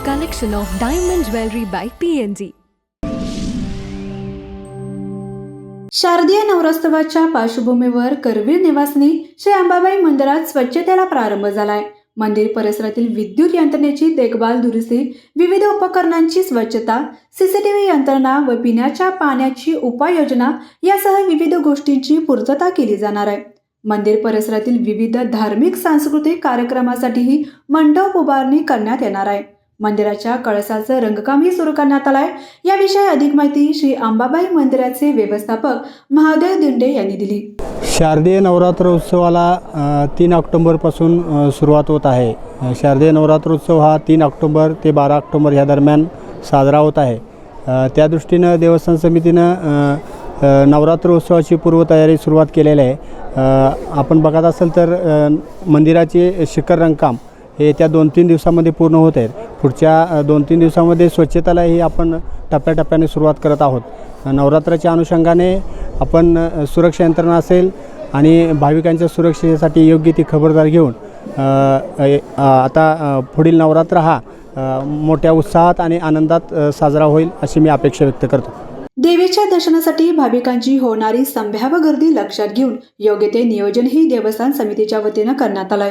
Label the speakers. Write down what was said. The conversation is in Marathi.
Speaker 1: collection of diamond jewelry by PNG.
Speaker 2: शारदीय नवरोत्सवाच्या पार्श्वभूमीवर करवीर निवासनी श्री अंबाबाई मंदिरात स्वच्छतेला प्रारंभ झालाय. मंदिर परिसरातील विद्युत यंत्रणेची देखभाल दुरुस्ती विविध उपकरणांची स्वच्छता सीसीटीव्ही यंत्रणा व पिण्याच्या पाण्याची उपाययोजना यासह विविध गोष्टींची पूर्तता केली जाणार आहे. मंदिर परिसरातील विविध धार्मिक सांस्कृतिक कार्यक्रमासाठीही मंडप उभारणी करण्यात येणार आहे. मंदिराच्या कळसाचं रंगकामही सुरू करण्यात आलंय. याविषयी अधिक माहिती श्री अंबाबाई मंदिराचे व्यवस्थापक महादेव दिंडे यांनी दिली.
Speaker 3: शारदीय नवरात्र उत्सवाला तीन ऑक्टोंबरपासून सुरुवात होत आहे. शारदीय नवरात्र उत्सव हा तीन ऑक्टोंबर ते बारा ऑक्टोंबर ह्या दरम्यान साजरा होत आहे. त्या दृष्टीनं देवस्थान समितीनं नवरात्र उत्सवाची पूर्वतयारी सुरुवात केलेली आहे. आपण बघत असेल तर मंदिराचे शिखर रंगकाम हे त्या दोन तीन दिवसामध्ये पूर्ण होत आहेत. पुढच्या दोन तीन दिवसामध्ये स्वच्छतेलाही आपण टप्प्याटप्प्याने सुरुवात करत आहोत. नवरात्राच्या अनुषंगाने आपण सुरक्षा यंत्रणा असेल आणि भाविकांच्या सुरक्षेसाठी योग्य ती खबरदारी घेऊन आता पुढील नवरात्र हा मोठ्या उत्साहात आणि आनंदात साजरा होईल अशी मी अपेक्षा व्यक्त करतो.
Speaker 2: देवीच्या दर्शनासाठी भाविकांची होणारी संभाव्य गर्दी लक्षात घेऊन योग्य ते नियोजनही देवस्थान समितीच्या वतीनं करण्यात आलंय.